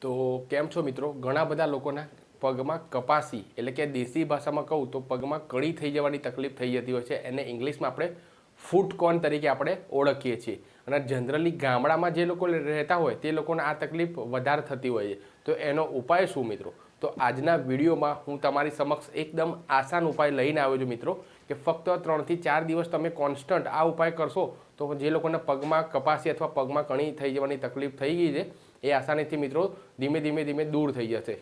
તો કેમ છો મિત્રો? ઘણા બધા લોકોના પગમાં કપાસી, એટલે કે દેશી ભાષામાં કહું તો પગમાં કળી થઈ જવાની તકલીફ થઈ જતી હોય છે. એને ઇંગ્લિશમાં આપણે ફૂટ તરીકે આપણે ઓળખીએ છીએ. અને જનરલી ગામડામાં જે લોકો રહેતા હોય તે લોકોને આ તકલીફ વધારે થતી હોય છે. તો એનો ઉપાય શું મિત્રો? તો આજના વિડીયોમાં હું તમારી સમક્ષ એકદમ આસાન ઉપાય લઈને આવ્યો છું મિત્રો, કે ફક્ત ત્રણથી ચાર દિવસ તમે કોન્સ્ટન્ટ આ ઉપાય કરશો, તો જે લોકોના પગમાં કપાસી અથવા પગમાં કણી થઈ જવાની તકલીફ થઈ ગઈ છે, એ આસાનીથી મિત્રો ધીમે ધીમે ધીમે દૂર થઈ જશે.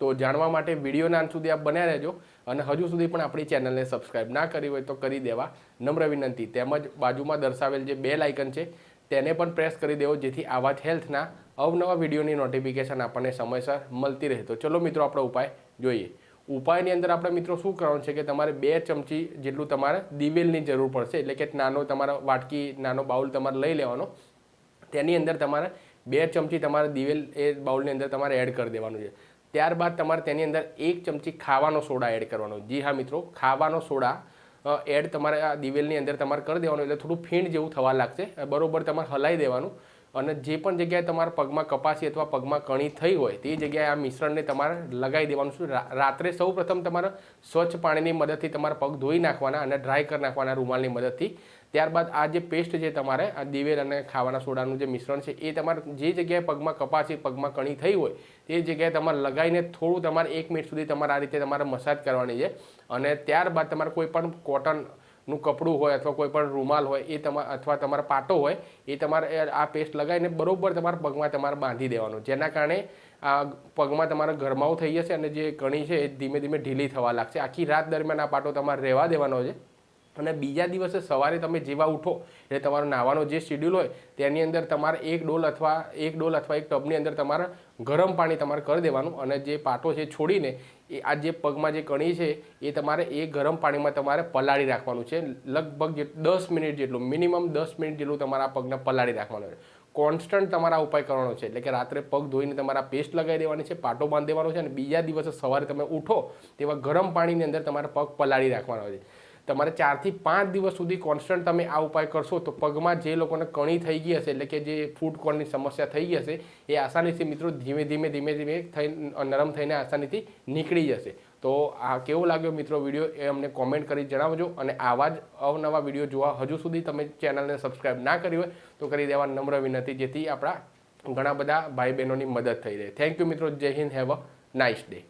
તો જાણવા માટે વિડીયોના અંત સુધી આપ બન્યા રહેજો, અને હજુ સુધી પણ આપણી ચેનલને સબસ્ક્રાઈબ ના કરી હોય તો કરી દેવા. નમ્ર વિનંતી. તેમજ બાજુમાં દર્શાવેલ જે બે લાઇકન છે તેને પણ પ્રેસ કરી દેવો, જેથી આવા જ હેલ્થના અવનવા વિડીયોની નોટિફિકેશન આપણને સમયસર મળતી રહે. તો ચલો મિત્રો, આપણો ઉપાય જોઈએ. ઉપાયની અંદર આપણે મિત્રો શું કરવાનું છે કે તમારે બે ચમચી જેટલું તમારે દિવેલની જરૂર પડશે, એટલે કે નાનો તમારો વાટકી, નાનો બાઉલ તમારે લઈ લેવાનો. તેની અંદર તમારે બે ચમચી તમારે દિવેલ એ બાઉલની અંદર તમારે એડ કરી દેવાનું છે. ત્યારબાદ તમારે તેની અંદર એક ચમચી ખાવાનો સોડા એડ કરવાનો. જી હા મિત્રો, ખાવાનો સોડા એડ તમારે આ દિવેલની અંદર તમારે કરી દેવાનું, એટલે થોડું ફીણ જેવું થવા લાગશે. બરોબર, તમારે હલાવી દેવાનું. અને જે પણ જગ્યાએ તમારા પગમાં કપાસી અથવા પગમાં કણી થઈ હોય, તે જગ્યાએ આ મિશ્રણને તમારે લગાવી દેવાનું છે. રાત્રે સૌ પ્રથમ તમારે સ્વચ્છ પાણીની મદદથી તમારા પગ ધોઈ નાખવાના અને ડ્રાય કરી નાખવાના રૂમાલની મદદથી. ત્યારબાદ આ જે પેસ્ટ જે તમારે, આ દિવેલ અને ખાવાના સોડાનું જે મિશ્રણ છે, એ તમારે જે જગ્યાએ પગમાં કપાસી, પગમાં કણી થઈ હોય, તે જગ્યાએ તમારે લગાવીને થોડું તમારે એક મિનિટ સુધી તમારે આ રીતે તમારે મસાજ કરવાની છે. અને ત્યારબાદ તમારે કોઈ પણ કોટન નું કપડું હોય અથવા કોઈ પણ રૂમાલ હોય એ તમારા અથવા તમારા પાટો હોય, એ તમારે આ પેસ્ટ લગાવીને બરોબર તમારા પગમાં તમારે બાંધી દેવાનું. જેના કારણે આ પગમાં તમારા ગરમાવો થઈ જશે અને જે કણી છે એ ધીમે ધીમે ઢીલી થવા લાગશે. આખી રાત દરમિયાન આ પાટો તમારે રહેવા દેવાનો છે. અને બીજા દિવસે સવારે તમે જેવા ઉઠો, એટલે તમારો નાવાનો જે શેડ્યુલ હોય, તેની અંદર તમારે એક ડોલ અથવા એક ડોલ અથવા એક ટબની અંદર તમારે ગરમ પાણી તમારે કરી દેવાનું અને જે પાટો છે છોડીને, એ આ જે પગમાં જે કણી છે, એ તમારે એ ગરમ પાણીમાં તમારે પલાળી રાખવાનું છે. લગભગ જે દસ મિનિટ જેટલું, મિનિમમ દસ મિનિટ જેટલું તમારા પગને પલાળી રાખવાનું છે. કોન્સ્ટન્ટ તમારા ઉપાય કરવાનો છે, એટલે કે રાત્રે પગ ધોઈને તમારા પેસ્ટ લગાવી દેવાની છે, પાટો બાંધી દેવાનો છે અને બીજા દિવસે સવારે તમે ઉઠો, તેવા ગરમ પાણીની અંદર તમારે પગ પલાળી રાખવાનો છે. તમારે ચારથી પાંચ દિવસ સુધી કોન્સ્ટન્ટ તમે આ ઉપાય કરશો તો પગમાં જે લોકોને કણી થઈ ગઈ હશે, એટલે કે જે ફૂડ કોર્નની સમસ્યા થઈ ગઈ હશે, એ આસાનીથી મિત્રો ધીમે ધીમે ધીમે ધીમે થઈ, નરમ થઈને આસાનીથી નીકળી જશે. તો આ કેવો લાગ્યો મિત્રો વીડિયો એ અમને કોમેન્ટ કરી જણાવજો અને આવા જ અવનવા વીડિયો જોવા હજુ સુધી તમે ચેનલને સબસ્ક્રાઈબ ના કરી હોય તો કરી દેવા નમ્ર વિનંતી, જેથી આપણા ઘણા બધા ભાઈ બહેનોની મદદ થઈ રહે. થેન્ક યુ મિત્રો, Jai Hind have a nice day